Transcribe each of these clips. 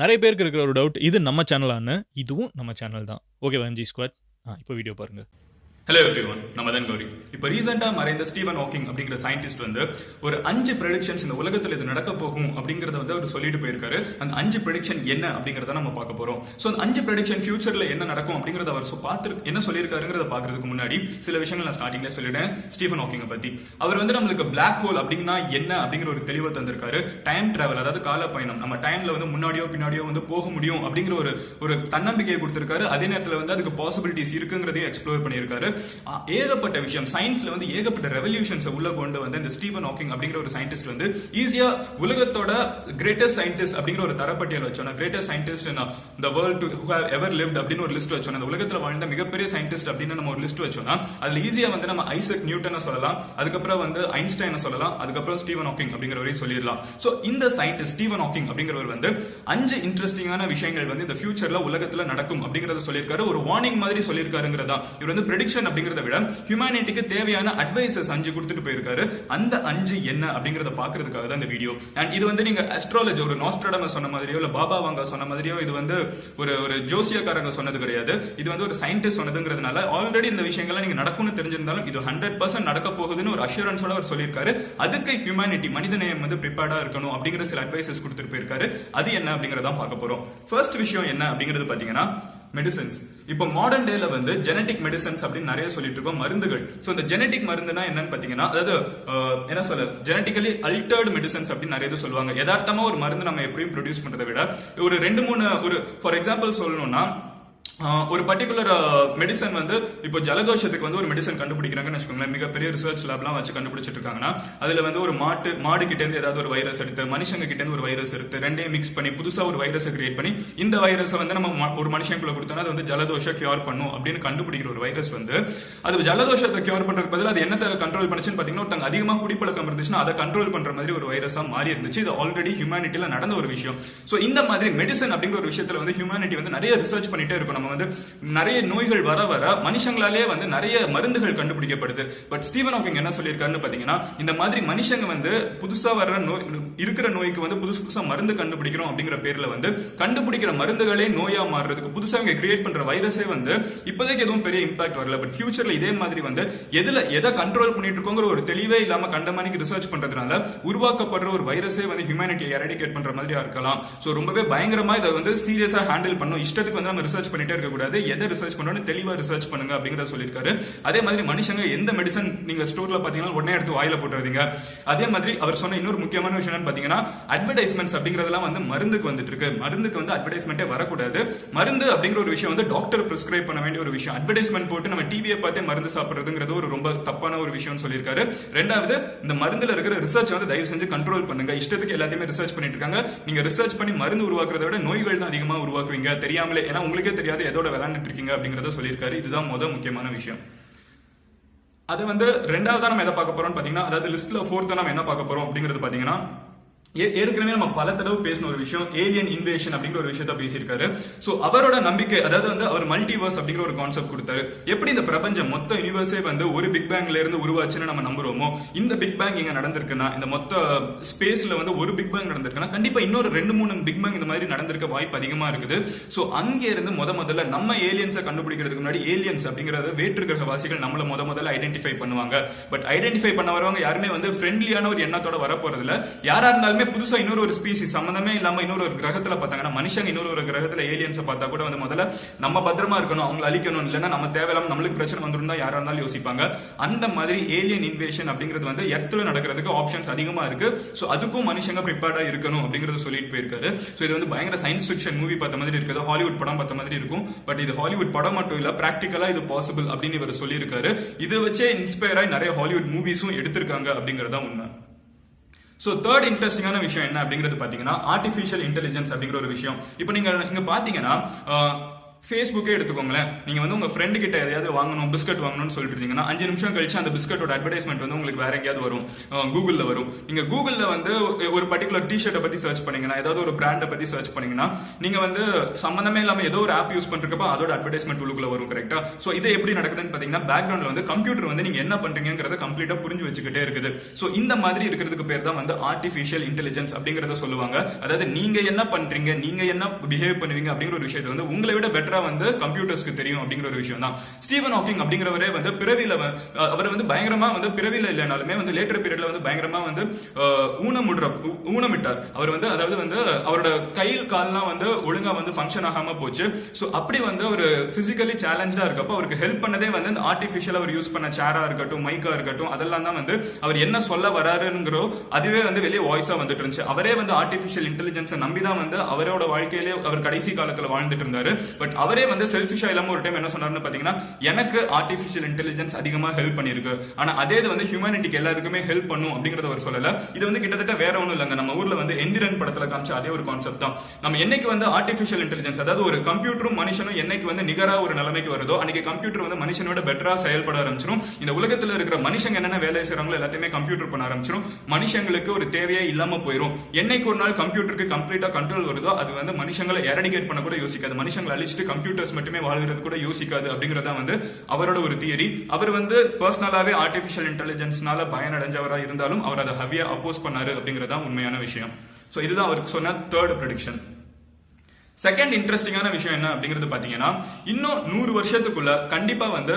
நிறைய பேருக்கு இருக்கிற ஒரு டவுட் இது நம்ம சேனலான்னு இதுவும் நம்ம சேனல் தான். ஓகே வஞ்சி ஸ்குவாட் ஆ இப்போ வீடியோ பாருங்கள் ஹலோ எவ்ரிவன் நம்ம தான் கௌரி. இப்போ ரீசெண்டாக மறைந்த ஸ்டீவன் ஹாக்கிங் அப்படிங்கிற சயின்டிஸ்ட் வந்து ஒரு அஞ்சு ப்ரெடிக்ஷன்ஸ் இந்த உலகத்தில் இது நடக்க போகும் அப்படிங்கறத வந்து அவர் சொல்லிட்டு போயிருக்காரு. அந்த அஞ்சு ப்ரெடிக்ஷன் என்ன அப்படிங்கிறத நம்ம பார்க்க போறோம். ஸோ அந்த அஞ்சு ப்ரெடிக்ஷன் ஃபியூச்சர்ல என்ன நடக்கும் அப்படிங்கிறத அவர் பார்த்து என்ன சொல்லியிருக்காருங்கிறத பார்க்கறதுக்கு முன்னாடி சில விஷயங்கள் நான் ஸ்டார்டிங்ல சொல்லிட்டேன். ஸ்டீஃபன் ஹாக்கிங் பத்தி. அவர் வந்து நம்மளுக்கு பிளாக் ஹோல் அப்படின்னா என்ன அப்படிங்கிற ஒரு தெளிவை தந்திருக்காரு. டைம் டிராவல் அதாவது கால பயணம் நம்ம டைம்ல வந்து முன்னாடியோ பின்னாடியோ வந்து போக முடியும் அப்படிங்கிற ஒரு ஒரு தன்னம்பிக்கையை கொடுத்திருக்காரு. அதே நேரத்தில் வந்து அதுக்கு பாசிபிலிட்டிஸ் இருக்குங்கிறதையும் எக்ஸ்ப்ளோர் பண்ணியிருக்காரு. ஏகப்பட்ட விஷயம். சயின்ஸ்ல வந்து ஏகப்பட்ட ரெவல்யூஷன்ஸை உள்ள கொண்டு வந்து இந்த ஸ்டீவன் ஹாக்கிங் அப்படிங்கிற ஒரு சயின்டிஸ்ட் வந்து ஈஸியா உலகத்தோட கிரேட்டஸ்ட் சயின்டிஸ்ட் அப்படிங்கிற ஒரு தரப்பட்டியல் வச்சோம் கிரேட்டஸ்ட் சயின்டிஸ்ட் இந்த வேர்ல்டு எவர் லிவ்ட் அப்படின்னு ஒரு லிஸ்ட் வச்சோம் அந்த உலகத்துல வாழ்ந்த மிகப்பெரிய சயின்டிஸ்ட் அப்படின்னு நம்ம ஒரு லிஸ்ட் வச்சோம்னா அதுல ஈஸியா வந்து நம்ம ஐசக் நியூட்டனை சொல்லலாம் அதுக்கப்புறம் வந்து ஐன்ஸ்டைனை சொல்லலாம் அதுக்கப்புறம் ஸ்டீவன் ஹாக்கிங் அப்படிங்கிறவரையும் சொல்லிடலாம். சோ இந்த சயின்டிஸ்ட் ஸ்டீவன் ஹாக்கிங் அப்படிங்கிறவர் வந்து அஞ்சு இன்ட்ரெஸ்டிங்கான விஷயங்கள் வந்து இந்த ஃபியூச்சர்ல உலகத்துல நடக்கும் அப்படிங்கறத சொல்லியிருக்காரு. ஒரு வார்னிங் மாதிரி சொல்லியிருக்காருங்கிறதா. இவர் வந்து ப்ரெடிக்ஷன் அப்படிங்கறத விட ஹியூமனிட்டிக்கு தேவையான அட்வைசஸ் அஞ்சு கொடுத்துட்டு போயிருக்காரு. அந்த அஞ்சு என்ன அப்படிங்கறத பாக்குறதுக்காக தான் இந்த வீடியோ அண்ட் இது வந்து நீங்க அஸ்ட்ராலஜி ஒரு நாஸ்ட்ரடம சொன்ன மாதிரியோ இல்ல பாபா வாங்க சொன்ன மாதிரியோ இது வந்து ஒரு ஒரு ஜோசியக்காரங்க சொன்னது கிடையாது. இது வந்து ஒரு சயின்டிஸ்ட் சொன்னதுங்கிறதுனால ஆல்ரெடி இந்த விஷயங்கள்லாம் நீங்க நடக்கும்னு தெரிஞ்சிருந்தாலும் இது ஹண்ட்ரட் பர்சன்ட் நடக்க போகுதுன்னு ஒரு அஷூரன்ஸோட அவர் சொல்லியிருக்காரு. அதுக்கு ஹியூமனிட்டி மனிதநேயம் வந்து ப்ரிப்பேர்டா இருக்கணும் அப்படிங்கிற சில அட்வைசஸ் கொடுத்துட்டு போயிருக்காரு. அது என்ன அப்படிங்கறத பார்க்க போறோம். ஃபர்ஸ்ட் விஷயம் என்ன அப்படிங்கிறது பாத்தீங்கன்னா மெடிசன்ஸ் இப்போ மாடர்ன் டேல வந்து ஜெனடிக் மெடிசன்ஸ் அப்படின்னு நிறைய சொல்லிட்டு இருக்கோம் மருந்துகள். சோ இந்த ஜெனடிக் மருந்துனா என்னன்னு பாத்தீங்கன்னா அதாவது என்ன சொல்ல ஜெனட்டிக்கலி அல்டர்டு மெடிசன்ஸ் அப்படின்னு நிறைய இது சொல்லுவாங்க. யதார்த்தமா ஒரு மருந்து நம்ம எப்படியும் ப்ரொடியூஸ் பண்றதை விட ஒரு ரெண்டு மூணு ஒரு ஃபார் எக்ஸாம்பிள் சொல்லணும்னா ஒரு பர்டிகுலர் மெடிசன் வந்து இப்போ ஜலதோஷத்துக்கு வந்து ஒரு மெடிசன் கண்டுபிடிக்கிறாங்கன்னு வச்சுக்கோங்களேன். மிகப்பெரிய ரிசர்ச் லேப்லாம் வச்சு கண்டுபிடிச்சிட்டு இருக்காங்கன்னா அதுல வந்து ஒரு மாட்டு மாடு கிட்ட இருந்து ஏதாவது ஒரு வைரஸ் எடுத்து மனுஷங்க கிட்ட இருந்து ஒரு வைரஸ் எடுத்து ரெண்டையும் மிக்ஸ் பண்ணி புதுசா ஒரு வைரஸை கிரியேட் பண்ணி இந்த வைரஸை வந்து நம்ம ம- ஒரு மனுஷனுக்குள்ள கொடுத்தோம்னா அது வந்து ஜலதோஷம் கியூர் பண்ணும் அப்படின்னு கண்டுபிடிக்கிற ஒரு வைரஸ் வந்து அது ஜலதோஷத்தை கியூர் பண்றதுக்கு பதில் அது என்னத்தை கண்ட்ரோல் பண்ணுச்சுன்னு பாத்தீங்கன்னா ஒருத்தங்க அதிகமா குடிப்பழக்கம் இருந்துச்சுன்னா அதை கண்ட்ரோல் பண்ற மாதிரி ஒரு வைரஸா மாறி இருந்துச்சு. இது ஆல்ரெடி ஹியூமனிட்டில நடந்த ஒரு விஷயம். சோ இந்த மாதிரி மெடிசன் அப்படிங்கிற ஒரு விஷயத்துல வந்து ஹியூமனிட்டி வந்து நிறைய ரிசர்ச் பண்ணிட்டே இருக்கும் நம்ம வந்து நிறைய நோய்கள் வர வர மனுஷங்களாலே வந்து நிறைய மருந்துகள் கண்டுபிடிக்கப்படுது. பட் ஸ்டீவன் ஹாக்கிங் என்ன சொல்லியிருக்காருன்னு பாத்தீங்கன்னா இந்த மாதிரி மனுஷங்க வந்து புதுசா வர்ற நோய் இருக்கிற நோய்க்கு வந்து புதுசு புதுசா மருந்து கண்டுபிடிக்கிறோம் அப்படிங்கிற பேர்ல வந்து கண்டுபிடிக்கிற மருந்துகளே நோயா மாறுறதுக்கு புதுசா இவங்க கிரியேட் பண்ற வைரஸே வந்து இப்போதைக்கு எதுவும் பெரிய இம்பாக்ட் வரல. பட் ஃபியூச்சர்ல இதே மாதிரி வந்து எதுல எதை கண்ட்ரோல் பண்ணிட்டு இருக்கோங்கிற ஒரு தெளிவே இல்லாம கண்டமானிக்கு ரிசர்ச் பண்றதுனால உருவாக்கப்படுற ஒரு வைரஸே வந்து ஹியூமனிட்டியை எரடிகேட் பண்ற மாதிரியா இருக்கலாம். ஸோ ரொம்பவே பயங்கரமா இதை வந்து சீரியஸா ஹேண்டில் பண்ணும். இஷ்டத்துக்கு வந்து நம்ம ரிசர்ச் பண்ணிட்டே இருக்கக்கூடாது. எதை ரிசர்ச் பண்ணணும் தெளிவா ரிசர்ச் பண்ணுங்க அப்படிங்கறத சொல்லியிருக்காரு. அதே மாதிரி மனுஷங்க எந்த மெடிசன் நீங்க ஸ்டோர்ல பாத்தீங்கன்னா உடனே எடுத்து வாயில போட்டுறீங்க அதே மாதிரி அவர் சொன்ன இன்னொரு முக்கியமான விஷயம் என்னன்னு பாத்தீங்கன்னா அட்வர்டைஸ்மெண்ட்ஸ் அப்படிங்கறதெல்லாம் வந்து மருந்துக்கு வந்துட்டு இருக்கு. மருந்துக்கு வந்து அட்வர்டைஸ்மெண்ட்டே வரக்கூடாது. மருந்து அப்படிங்கிற ஒரு விஷயம் வந்து டாக்டர் பிரிஸ்கிரைப் பண்ண வேண்டிய ஒரு விஷயம். அட்வர்டைஸ்மெண்ட் போட்டு நம்ம டிவியை பார்த்தே மருந்து சாப்பிடுறதுங்கிறது ஒரு ரொம்ப தப்பான ஒரு விஷயம் சொல்லியிருக்காரு. ரெண்டாவது இந்த மருந்துல இருக்கிற ரிசர்ச் வந்து தயவு செஞ்சு கண்ட்ரோல் பண்ணுங்க. இஷ்டத்துக்கு எல்லாத்தையுமே ரிசர்ச் பண்ணிட்டு இருக்காங்க. நீங்க ரிசர்ச் பண்ணி மருந்து உருவாக்குறத விட நோய்கள் தான் அதிகமா உருவாக்குவீங்க. தெரியாமலே. ஏன்னா உங்களுக்கே தெரியாது எதோட விளையாண்டுட்டு இருக்கீங்க அப்படிங்கறத சொல்லியிருக்காரு. இதுதான் முத முக்கியமான விஷயம். அது வந்து ரெண்டாவது நம்ம எதை பார்க்க போறோம் பாத்தீங்கன்னா அதாவது லிஸ்ட்ல ஃபோர்த்து நம்ம என்ன பார்க்க போறோம் அப்படிங்கிறது பாத்தீங்கன்னா ஏற்கனவே நம்ம பல தடவை பேசின ஒரு விஷயம் ஏலியன் இன்வேஷன் அப்படிங்கிற ஒரு விஷயத்த பேசியிருக்காரு. ஸோ அவரோட நம்பிக்கை அதாவது வந்து அவர் மல்டிவர்ஸ் அப்படிங்கிற ஒரு கான்செப்ட் கொடுத்தாரு. எப்படி இந்த பிரபஞ்சம் மொத்த யூனிவர்ஸே வந்து ஒரு பிக் பேங்க்ல இருந்து உருவாச்சுன்னு நம்ம நம்புறோமோ இந்த பிக் பேங் இங்க நடந்திருக்குன்னா இந்த மொத்த ஸ்பேஸ்ல வந்து ஒரு பிக் பேங் நடந்திருக்குன்னா கண்டிப்பா இன்னொரு ரெண்டு மூணு பிக் பேங் இந்த மாதிரி நடந்திருக்க வாய்ப்பு அதிகமா இருக்குது. ஸோ அங்கே இருந்து முத முதல்ல நம்ம ஏலியன்ஸை கண்டுபிடிக்கிறதுக்கு முன்னாடி ஏலியன்ஸ் அப்படிங்கறது வேற்று வாசிகள் நம்மள முத முதல்ல ஐடென்டிஃபை பண்ணுவாங்க. பட் ஐடென்டிஃபை பண்ண வரவங்க யாருமே வந்து ஃப்ரெண்ட்லியான ஒரு எண்ணத்தோட வரப்போறதுல யாரா இருந்தாலுமே புதுசா இன்னொரு ஒரு ஸ்பீசிஸ் சம்பந்தமே இல்லாம இன்னொரு ஒரு கிரகத்துல பார்த்தாங்கன்னா மனுஷங்க இன்னொரு ஒரு கிரகத்துல ஏலியன்ஸை பார்த்தா கூட வந்து முதல்ல நம்ம பத்திரமா இருக்கணும் அவங்களை அழிக்கணும் இல்லைன்னா நம்ம தேவையில்லாம நம்மளுக்கு பிரச்சனை வந்துடும் தான் யாரா இருந்தாலும் யோசிப்பாங்க. அந்த மாதிரி ஏலியன் இன்வேஷன் அப்படிங்கிறது வந்து எர்த்துல நடக்கிறதுக்கு ஆப்ஷன்ஸ் அதிகமா இருக்கு. ஸோ அதுக்கும் மனுஷங்க ப்ரிப்பேர்டா இருக்கணும் அப்படிங்கறத சொல்லிட்டு போயிருக்காரு. ஸோ இது வந்து பயங்கர சயின்ஸ் ஃபிக்ஷன் மூவி பார்த்த மாதிரி இருக்குது ஹாலிவுட் படம் பார்த்த மாதிரி இருக்கும். பட் இது ஹாலிவுட் படம் மட்டும் இல்ல பிராக்டிக்கலா இது பாசிபிள் அப்படின்னு இவர் சொல்லியிருக்காரு. இதை வச்சே இன்ஸ்பயர் ஆகி நிறைய ஹாலிவுட் மூவிஸும் எடுத்திருக்காங்க அப்படிங்கறதா உண்மை. ஸோ தேர்ட் இன்ட்ரெஸ்டிங்கான விஷயம் என்ன அப்படிங்கிறது பார்த்தீங்கன்னா ஆர்டிஃபிஷியல் இன்டெலிஜென்ஸ் அப்படிங்கிற ஒரு விஷயம். இப்போ நீங்கள் இங்கே பார்த்தீங்கன்னா ஃபேஸ்புக்கே எடுத்துக்கோங்களேன். நீங்கள் வந்து உங்கள் ஃப்ரெண்டு கிட்ட எதையாவது வாங்கணும் பிஸ்கட் வாங்கணும்னு சொல்லிட்டு இருந்தீங்கன்னா அஞ்சு நிமிஷம் கழிச்சு அந்த பிஸ்கட்டோட அட்வர்டைஸ்மெண்ட் வந்து உங்களுக்கு வேற எங்கேயாவது வரும். கூகுளில் வரும். நீங்கள் கூகுளில் வந்து ஒரு பர்டிகுலர் டிஷர்ட்டை பற்றி சர்ச் பண்ணீங்கன்னா ஏதாவது ஒரு பிராண்டை பற்றி சர்ச் பண்ணீங்கன்னா நீங்கள் வந்து சம்பந்தமே இல்லாமல் ஏதோ ஒரு ஆப் யூஸ் பண்ணுறப்போ அதோட அட்வர்டைஸ்மெண்ட் உள்ளுக்குள்ள வரும் கரெக்டாக ஸோ இது எப்படி நடக்குதுன்னு பார்த்தீங்கன்னா பேக்ரவுண்டில் வந்து கம்ப்யூட்டர் வந்து நீங்கள் என்ன பண்ணுறீங்கிறத கம்ப்ளீட்டாக புரிஞ்சு வச்சுக்கிட்டே இருக்குது. ஸோ இந்த மாதிரி இருக்கிறதுக்கு பேர் தான் வந்து ஆர்டிஃபிஷியல் இன்டெலிஜென்ஸ் அப்படிங்கிறத சொல்லுவாங்க. அதாவது நீங்க என்ன பண்ணுறீங்க நீங்க என்ன பிஹேவ் பண்ணுவீங்க அப்படிங்கிற ஒரு விஷயத்தை வந்து உங்களை விட பெட்டர் வந்து கம்ப்யூட்டர்ஸ்க்கு தெரியும் அப்படிங்கிற ஒரு விஷயம் தான் ஸ்டீவன் ஹாக்கிங் அப்படிங்கிறவரே வந்து பிறவியில அவர் வந்து பயங்கரமா வந்து பிறவியில இல்லைனாலுமே வந்து லேட்டர் பீரியட்ல வந்து பயங்கரமா வந்து ஊனம் ஊனமுடுற ஊனமிட்டார். அவர் வந்து அதாவது வந்து அவரோட கையில் கால்லாம் வந்து ஒழுங்கா வந்து ஃபங்க்ஷன் ஆகாம போச்சு. ஸோ அப்படி வந்து ஒரு பிசிக்கலி சேலஞ்சா இருக்கப்போ அவருக்கு ஹெல்ப் பண்ணதே வந்து இந்த ஆர்டிபிஷியல் அவர் யூஸ் பண்ண சேரா இருக்கட்டும் மைக்கா இருக்கட்டும் அதெல்லாம் தான் வந்து அவர் என்ன சொல்ல வராருங்கிறோ அதுவே வந்து வெளியே வாய்ஸா வந்துட்டு இருந்துச்சு. அவரே வந்து ஆர்டிஃபிஷியல் இன்டெலிஜென்ஸை நம்பி தான் வந்து அவரோட வாழ்க்கையிலே அவர் கடைசி காலத்துல வாழ்ந்துட்டு இருந்தாரு. பட் அவரே வந்து செல்ஃபிஷா இல்லாம ஒரு டைம் என்ன சொன்னார்னு பாத்தீங்கன்னா எனக்கு ஆர்டிபிஷியல் இன்டெலிஜென்ஸ் அதிகமா ஹெல்ப் பண்ணிருக்கு. ஆனா அதே இது வந்து ஹியூமனிட்டிக்கு எல்லாருக்குமே ஹெல்ப் பண்ணும் அப்படிங்கறத அவர் சொல்லல. இது வந்து கிட்டத்தட்ட வேற ஒண்ணும் இல்லைங்க. நம்ம ஊர்ல வந்து எந்திரன் படத்துல காமிச்ச அதே ஒரு கான்செப்ட் தான். நம்ம என்னைக்கு வந்து ஆர்டிபிஷியல் இன்டெலிஜென்ஸ் அதாவது ஒரு கம்ப்யூட்டரும் மனுஷனும் என்னைக்கு வந்து நிகரா ஒரு நிலைமைக்கு வருதோ அன்னைக்கு கம்ப்யூட்டர் வந்து மனுஷனோட பெட்டரா செயல்பட ஆரம்பிச்சிடும் இந்த உலகத்துல இருக்கிற மனுஷங்க என்னென்ன வேலை செய்யறாங்களோ எல்லாத்தையுமே கம்ப்யூட்டர் பண்ண ஆரம்பிச்சிடும் மனுஷங்களுக்கு ஒரு தேவையே இல்லாம போயிடும் என்னைக்கு ஒரு நாள் கம்ப்யூட்டருக்கு கம்ப்ளீட்டா கண்ட்ரோல் வருதோ அது வந்து மனுஷங்களை எரடிகேட் பண்ண கூட யோசிக்காது. மனுஷங்களை அழிச்சிட்டு கம்ப்யூட்டர்ஸ் மட்டுமே வாழ்கிறது கூட யோசிக்காது அப்படிங்கறத வந்து அவரோட ஒரு தியரி அவர் வந்து பர்சனலாவே ஆர்டிபிஷியல் இன்டெலிஜென்ஸ்னால பயனடைஞ்சவரா இருந்தாலும் அவர் அதை ஹவியா அப்போஸ் பண்ணாரு அப்படிங்கறதா உண்மையான விஷயம். சோ இதுதான் அவருக்கு சொன்ன தேர்ட் ப்ரெடிக்ஷன் செகண்ட் இன்ட்ரெஸ்டிங்கான விஷயம் என்ன அப்படிங்கிறது பாத்தீங்கன்னா இன்னும் நூறு வருஷத்துக்குள்ள கண்டிப்பா வந்து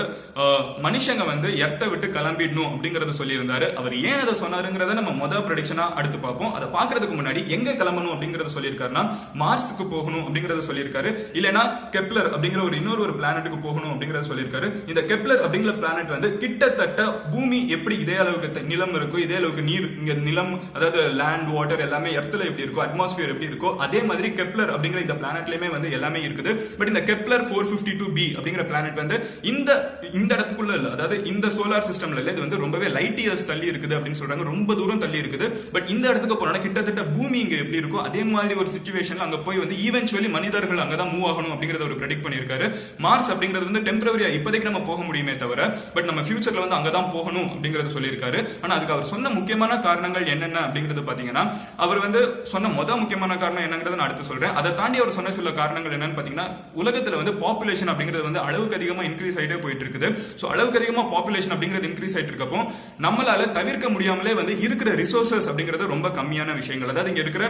மனுஷங்க வந்து எர்த்தை விட்டு கிளம்பிடணும் அப்படிங்கறத சொல்லியிருந்தாரு. அவர் ஏன் அதை சொன்னாருங்கிறத நம்ம முதல் ப்ரடிக்ஷனா அடுத்து பார்ப்போம். அதை பாக்குறதுக்கு முன்னாடி எங்க கிளம்பணும் அப்படிங்கறத சொல்லியிருக்காருன்னா மார்ஸ்க்கு போகணும் அப்படிங்கறத சொல்லியிருக்காரு. இல்லைன்னா கெப்லர் அப்படிங்கிற ஒரு இன்னொரு ஒரு பிளானட்டுக்கு போகணும் அப்படிங்கறத சொல்லியிருக்காரு. இந்த கெப்லர் அப்படிங்கிற பிளானட் வந்து கிட்டத்தட்ட பூமி எப்படி இதே அளவுக்கு நிலம் இருக்கோ இதே அளவுக்கு நீர் இங்க நிலம் அதாவது லேண்ட் வாட்டர் எல்லாமே எர்த்துல எப்படி இருக்கோ அட்மாஸ்பியர் எப்படி இருக்கோ அதே மாதிரி கெப்லர் அப்படிங்கிற இந்த பிளான் பிளானட்லயுமே வந்து எல்லாமே இருக்குது. பட் இந்த Kepler four fifty two B அப்படிங்கிற பிளானட் வந்து இந்த இந்த இடத்துக்குள்ள இல்ல. அதாவது இந்த சோலார் சிஸ்டம்ல இல்ல. இது வந்து ரொம்பவே லைட் இயர்ஸ் தள்ளி இருக்குது அப்படின்னு சொல்றாங்க. ரொம்ப தூரம் தள்ளி இருக்குது. பட் இந்த இடத்துக்கு போனா கிட்டத்தட்ட பூமி இங்க எப்படி இருக்கும் அதே மாதிரி ஒரு சுச்சுவேஷன்ல அங்க போய் வந்து ஈவென்ச்சுவலி மனிதர்கள் அங்கதான் மூவ் ஆகணும் அப்படிங்கறத ஒரு ப்ரெடிக்ட் பண்ணியிருக்காரு. மார்ஸ் அப்படிங்கிறது வந்து டெம்பரவரியா இப்போதைக்கு நம்ம போக முடியுமே தவிர பட் நம்ம ஃபியூச்சர்ல வந்து அங்கதான் போகணும் அப்படிங்கறத சொல்லியிருக்காரு. ஆனா அதுக்கு அவர் சொன்ன முக்கியமான காரணங்கள் என்னென்ன அப்படிங்கறது பாத்தீங்கன்னா அவர் வந்து சொன்ன மொத முக்கியமான காரணம் என்னங்கிறத நான் அடுத்து சொல்றேன். அதை தாண்டி அவர் சொன்ன சில காரணங்கள் என்னன்னு பாத்தீங்கன்னா உலகத்துல வந்து பாப்புலேஷன் அப்படிங்கிறது வந்து அளவுக்கு அதிகமா இன்க்ரீஸ் ஆயிட்டே போயிட்டு இருக்குது சோ அளவுக்கு அதிகமா பாப்புலேஷன் அப்படிங்கிறது இன்க்ரீஸ் ஆயிட்டு இருக்கப்போ நம்மளால தவிர்க்க முடியாமலே வந்து இருக்கிற ரிசோர்சஸ் அப்படிங்கிறது ரொம்ப கம்மியான விஷயங்கள். அதாவது இங்க இருக்கிற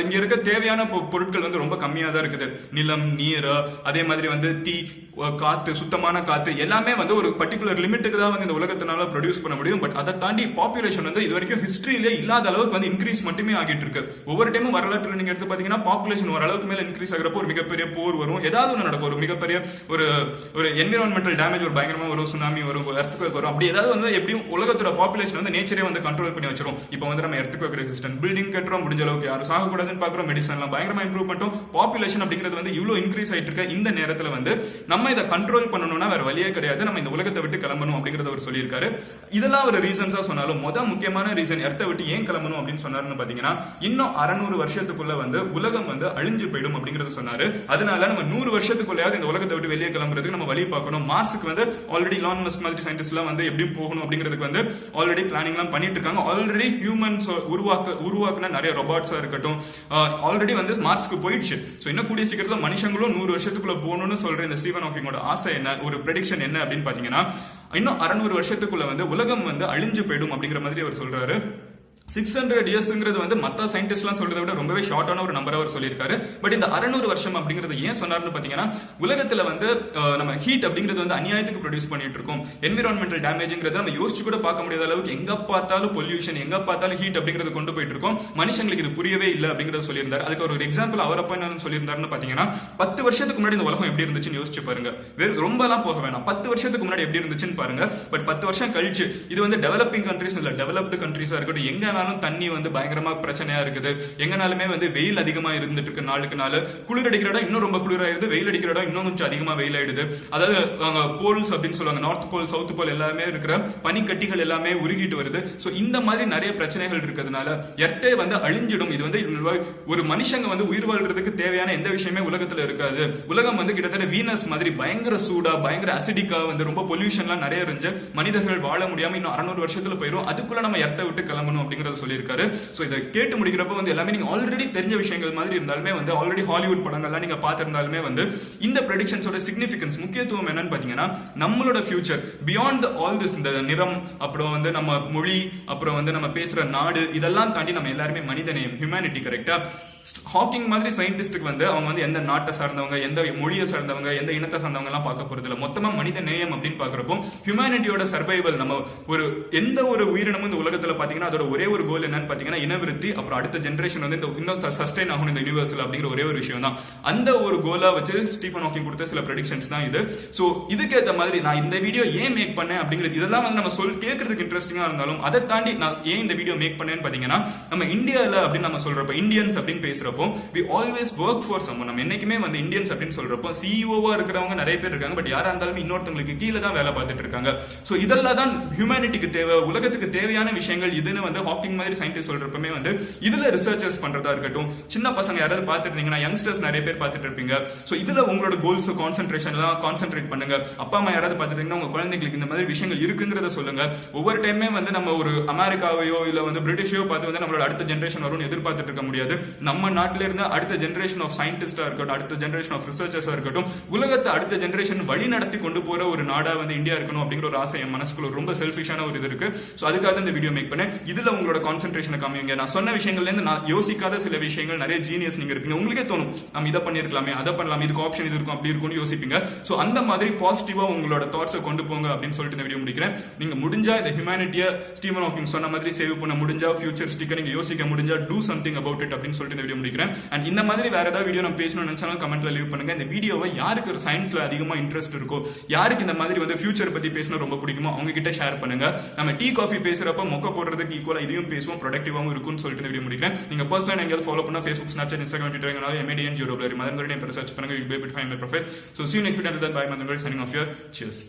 இங்க இருக்க தேவையான பொ- பொருட்கள் வந்து ரொம்ப கம்மியா தான் இருக்குது. நிலம் நீர் அதே மாதிரி வந்து தீ காற்று சுத்தமான காற்று எல்லாமே வந்து ஒரு பர்டிகுலர் லிமிட்டுக்கு தான் வந்து இந்த உலகத்தினால ப்ரொடியூஸ் பண்ண முடியும். பட் அதை தாண்டி பாப்புலேஷன் வந்து இது வரைக்கும் ஹிஸ்ட்ரியிலே இல்லாத அளவுக்கு வந்து இன்க்ரீஸ் மட்டுமே ஆகிட்டு இருக்கு. ஒவ்வொரு டைமும் வரலாற்றுல நீங்க எடுத்து பாத்தீங்கன்னா பாப்புலேஷன் ஒரு அளவுக்கு மேல இன்க்ரீஸ் ஆகிறப்போ ஒரு மிகப்பெரிய போர் வரும். ஏதாவது ஒன்று நடக்கும். ஒரு மிகப்பெரிய ஒரு ஒரு என்விரான்மெண்டல் டேமேஜ் ஒரு பயங்கரமா வரும் சுனாமி வரும் எர்த்துக்கு வரும். அப்படி ஏதாவது வந்து எப்படியும் உலகத்தோட பாப்புலேஷன் வந்து நேச்சரே வந்து கண்ட்ரோல் பண்ணி வச்சிரும். இப்போ வந்து நம்ம எர்த்துக்கு ரெசிஸ்டன்ட் பில்டிங் கட்டுறோம் முடிஞ்ச அளவுக்கு. யாரும் சாகக்கூடாதுன்னு பாக்குறோம் மெடிசன்லாம் பயங்கரமா இம்ப்ரூவ் பண்ணிட்டோம். பாப்புலேஷன் அப்படிங்கிறது வந்து இவ்வளோ இன்க்ரீஸ் ஆயிட்டு இருக்க. இந்த நேரத்தில் வந்து நம்ம இதை கண்ட்ரோல் பண்ணணும்னா வேற வழியே கிடையாது. நம்ம இந்த உலகத்தை விட்டு கிளம்பணும் அப்படிங்கறத அவர் சொல்லியிருக்காரு. இதெல்லாம் ஒரு ரீசன்ஸா சொன்னாலும் முத முக்கியமான ரீசன் எர்த்தை விட்டு ஏன் கிளம்பணும் அப்படின்னு சொன்னாருன்னு பாத்தீங்கன்னா இன்னும் அறநூறு வருஷத்துக்குள்ள வந்து உலகம் வந்து அழிஞ்சு போயிடும் அப்படிங்கறத சொன்னாரு. அதனால நம்ம நூறு வருஷத்துக்குள்ளயாவது இந்த உலகத்தை விட்டு வெளியே கிளம்புறதுக்கு நம்ம வழி பார்க்கணும். மார்ஸுக்கு வந்து ஆல்ரெடி லான் மஸ்க் மாதிரி சயின்டிஸ்ட் எல்லாம் வந்து எப்படி போகணும் அப்படிங்கிறதுக்கு வந்து ஆல்ரெடி பிளானிங் எல்லாம் பண்ணிட்டு இருக்காங்க. ஆல்ரெடி ஹியூமன்ஸ் உருவாக்க உருவாக்குன நிறைய ரொபாட்ஸா இருக்கட்டும். ஆல்ரெடி வந்து மார்ஸ்க்கு போயிடுச்சு. ஸோ இன்னும் கூடிய சீக்கிரத்தில் மனுஷங்களும் நூறு வருஷத்துக்குள்ள போகணும்னு சொல்ற இந்த ஸ்டீவன் ஹாக்கிங்கோட ஆசை என்ன ஒரு ப்ரெடிக்ஷன் என்ன அப்படின்னு பாத்தீங்கன்னா இன்னும் அறநூறு வருஷத்துக்குள்ள வந்து உலகம் வந்து அழிஞ்சு போயிடும் அப்படிங்கிற மாதிரி அவர் சொல்றாரு. சிக்ஸ் ஹண்ட்ரட் இயர்ஸ்ங்கிறது வந்து மற்ற சயின்டிஸ்ட்லாம் சொல்றதை விட ரொம்பவே ஷார்ட்டான ஒரு நம்பர் அவர் சொல்லியிருக்காரு. பட் இந்த அறநூறு வருஷம் அப்படிங்கிறது ஏன் சொன்னார்னு பாத்தீங்கன்னா உலகத்துல வந்து நம்ம ஹீட் அப்படிங்கிறது வந்து அநியாயத்துக்கு ப்ரொடியூஸ் பண்ணிட்டு இருக்கோம். என்விரான்மெண்டல் டேமேஜ்ங்கிறது நம்ம யோசிச்சு கூட பார்க்க முடியாத அளவுக்கு எங்க பார்த்தாலும் பொல்யூஷன் எங்க பார்த்தாலும் ஹீட் அப்படிங்கிறது கொண்டு போயிட்டு இருக்கோம். மனுஷங்களுக்கு இது புரியவே இல்லை அப்படிங்கிறத சொல்லியிருந்தாரு. அதுக்கு ஒரு எக்ஸாம்பிள் அவர் அப்பா என்ன சொல்லியிருந்தாருன்னு பாத்தீங்கன்னா பத்து வருஷத்துக்கு முன்னாடி இந்த உலகம் எப்படி இருந்துச்சுன்னு யோசிச்சு பாருங்க. வெறும் ரொம்ப எல்லாம் போக வேணாம். பத்து வருஷத்துக்கு முன்னாடி எப்படி இருந்துச்சுன்னு பாருங்க. பட் பத்து வருஷம் கழிச்சு இது வந்து டெவலப்பிங் கண்ட்ரிஸ் இல்ல டெவலப்டு கண்ட்ரிஸா இருக்கட்டும் எங்க எங்கனாலும் தண்ணி வந்து பயங்கரமா பிரச்சனையா இருக்குது. எங்கனாலுமே வந்து வெயில் அதிகமா இருந்துட்டு இருக்கு நாளுக்கு நாள் குளிர் அடிக்கிற இடம் இன்னும் ரொம்ப குளிராயிருது. வெயில் அடிக்கிற இடம் இன்னும் கொஞ்சம் அதிகமா வெயில் ஆயிடுது அதாவது அங்க போல்ஸ் அப்படின்னு சொல்லுவாங்க. நார்த் போல் சவுத் போல் எல்லாமே இருக்கிற பனிக்கட்டிகள் எல்லாமே உருகிட்டு வருது. ஸோ இந்த மாதிரி நிறைய பிரச்சனைகள் இருக்கிறதுனால எர்த்தே வந்து அழிஞ்சிடும். இது வந்து ஒரு மனுஷங்க வந்து உயிர் வாழ்றதுக்கு தேவையான எந்த விஷயமே உலகத்துல இருக்காது. உலகம் வந்து கிட்டத்தட்ட வீனஸ் மாதிரி பயங்கர சூடா பயங்கர அசிடிக்கா வந்து ரொம்ப பொல்யூஷன்லாம் நிறைய இருந்து மனிதர்கள் வாழ முடியாம இன்னும் அறுநூறு வருஷத்துல போயிடும் அதுக்குள்ள நம்ம எர்த்தை விட்டு கிளம்பணும் விஷயங்கள் சொல்லியிருக்காரு. ஸோ இதை கேட்டு முடிக்கிறப்ப வந்து எல்லாமே நீங்க ஆல்ரெடி தெரிஞ்ச விஷயங்கள் மாதிரி இருந்தாலுமே வந்து ஆல்ரெடி ஹாலிவுட் படங்கள்லாம் நீங்க பார்த்திருந்தாலுமே வந்து இந்த ப்ரெடிக்ஷன்ஸோட சிக்னிஃபிகன்ஸ் முக்கியத்துவம் என்னன்னு பாத்தீங்கன்னா நம்மளோட ஃபியூச்சர் பியாண்ட் ஆல் திஸ் இந்த நிறம் அப்புறம் வந்து நம்ம மொழி அப்புறம் வந்து நம்ம பேசுற நாடு இதெல்லாம் தாண்டி நம்ம எல்லாருமே மனிதநேயம் ஹியூமனிட்டி கரெக்டா ஹாக்கிங் மாதிரி சயின்டிஸ்டுக்கு வந்து அவங்க வந்து எந்த நாட்டை சார்ந்தவங்க எந்த மொழியை சார்ந்தவங்க எந்த இனத்தை சார்ந்தவங்க எல்லாம் பார்க்க போறது இல்லை. மொத்தமா மனித நேயம் அப்படின்னு பாக்குறப்போ ஹியூமனிட்டியோட சர்வைவல் நம்ம ஒரு எந்த ஒரு உயிரினமும் இந்த உலகத்துல பாத்தீங்கன்னா அதோட ஒரே ஒரு கோல் என்னன்னு பாத்தீங்கன்னா இனவிருத்தி அப்புறம் அடுத்த ஜென்ரேஷன் வந்து இந்த இன்னும் சஸ்டைன் ஆகணும் இந்த யூனிவர்ஸ்ல அப்படிங்கிற ஒரே ஒரு விஷயம் தான். அந்த ஒரு கோலா வச்சு ஸ்டீஃபன் ஹாக்கிங் கொடுத்த சில ப்ரெடிக்ஷன்ஸ் தான் இது. சோ இதுக்கேற்ற மாதிரி நான் இந்த வீடியோ ஏன் மேக் பண்ணேன் அப்படிங்கிறது இதெல்லாம் வந்து நம்ம சொல் கேட்கறதுக்கு இன்ட்ரெஸ்டிங்கா இருந்தாலும் அதை தாண்டி நான் ஏன் இந்த வீடியோ மேக் பண்ணேன்னு பாத்தீங்கன்னா நம்ம இந்தியாவில் அப்படின்னு நம்ம சொல்றப்ப இந்தியன்ஸ் அப்படின்னு பேசுறப்போ we always work for some நம்ம என்னைக்குமே வந்து இந்தியன்ஸ் அப்படின்னு சொல்றப்போ சிஇஓவா இருக்கிறவங்க நிறைய பேர் இருக்காங்க பட் யாரா இருந்தாலும் இன்னொருத்தவங்களுக்கு கீழே தான் வேலை பார்த்துட்டு இருக்காங்க. ஸோ இதெல்லாம் தான் ஹியூமனிட்டிக்கு தேவை உலகத்துக்கு தேவையான விஷயங்கள் இதுன்னு வந்து ஹாக்கிங் மாதிரி சயின்டிஸ்ட் சொல்றப்பமே வந்து இதுல ரிசர்ச்சர்ஸ் பண்றதா இருக்கட்டும். சின்ன பசங்க யாராவது பார்த்துருந்தீங்கன்னா யங்ஸ்டர்ஸ் நிறைய பேர் பார்த்துட்டு இருப்பீங்க. சோ இதுல உங்களோட கோல்ஸ் கான்சென்ட்ரேஷன் எல்லாம் கான்சென்ட்ரேட் பண்ணுங்க. அப்பா அம்மா யாராவது பார்த்துட்டீங்கன்னா உங்க குழந்தைங்களுக்கு இந்த மாதிரி விஷயங்கள் இருக்குங்கிறத சொல்லுங்க. ஒவ்வொரு டைமே வந்து நம்ம ஒரு அமெரிக்காவையோ இல்ல வந்து பிரிட்டிஷையோ பார்த்து வந்து நம்மளோட அடுத்த ஜென்ரேஷன் வரும்னு எதிர்பார்த்துட்டு இருக்க முடியாது. நம்ம நாட்டில இருந்து அடுத்த ஜென்ரேஷன் ஆஃப் சயின்டிஸ்டா இருக்கட்டும் அடுத்த ஜென்ரேஷன் ஆஃப் ரிசர்ச்சர்ஸா இருக்கட்டும் உலகத்தை அடுத்த ஜென்ரேஷன் வழி நடத்தி கொண்டு போற ஒரு நாடா வந்து இந்தியா இருக்கணும் அப்படிங்கிற ஒரு ஆசை என் மனசுக்குள்ள ரொம்ப செல்ஃபிஷான ஒரு இது இருக்கு. சோ அதுக்காக தான் இந்த வீடியோ மேக் பண்ணேன். இதுல உங்களோட கான்சென்ட்ரேஷனை காமிங்க நான் சொன்ன விஷயங்கள்ல இருந்து நான் யோசிக்காத சில விஷயங்கள் நிறைய ஜீனியஸ் நீங்க இருப்பீங்க உங்களுக்கே தோணும் நம்ம இதை பண்ணிருக்கலாமே அதை பண்ணலாம் இதுக்கு ஆப்ஷன் இது இருக்கும் அப்படி இருக்கும்னு யோசிப்பீங்க. சோ அந்த மாதிரி பாசிட்டிவா உங்களோட தாட்ஸை கொண்டு போங்க அப்படின்னு சொல்லிட்டு இந்த வீடியோ முடிக்கிறேன். நீங்க முடிஞ்சா இந்த ஹியூமனிட்டியை ஸ்டீவன் ஹாக்கிங் சொன்ன மாதிரி சேவ் பண்ண முடிஞ்சா ஃபியூச்சரிஸ்டிக்கா நீங்க யோசிக்க முடிஞ்சா டூ சம்திங் அபவுட் இட் அப்படின்னு சொல்லிட்டு வீடியோ முடிக்கிறேன். அண்ட் இந்த மாதிரி வேற ஏதாவது வீடியோ நான் பேசணும்னு நினைச்சாலும் கமெண்ட்ல லீவ் பண்ணுங்க. இந்த வீடியோவை யாருக்கு ஒரு சயின்ஸ்ல அதிகமா இன்ட்ரெஸ்ட் இருக்கோ யாருக்கு இந்த மாதிரி வந்து ஃபியூச்சர் பத்தி பேசணும் ரொம்ப பிடிக்குமோ அவங்க கிட்ட ஷேர் பண்ணுங்க. நம்ம டீ காஃபி பேசுறப்ப மொக்க போடுறதுக்கு ஈக்குவலா இதையும் பேசுவோம் ப்ரொடக்டிவாகவும் இருக்கும்னு சொல்லிட்டு இந்த வீடியோ முடிக்கிறேன். நீங்க பர்சனல் எங்கேயாவது ஃபாலோ பண்ணா Facebook Snapchat Instagram Twitter எங்கனாலும் M A D N zero Madan search பண்ணுங்க. யூ பே bit find my profile so see next video bye Madan signing off your cheers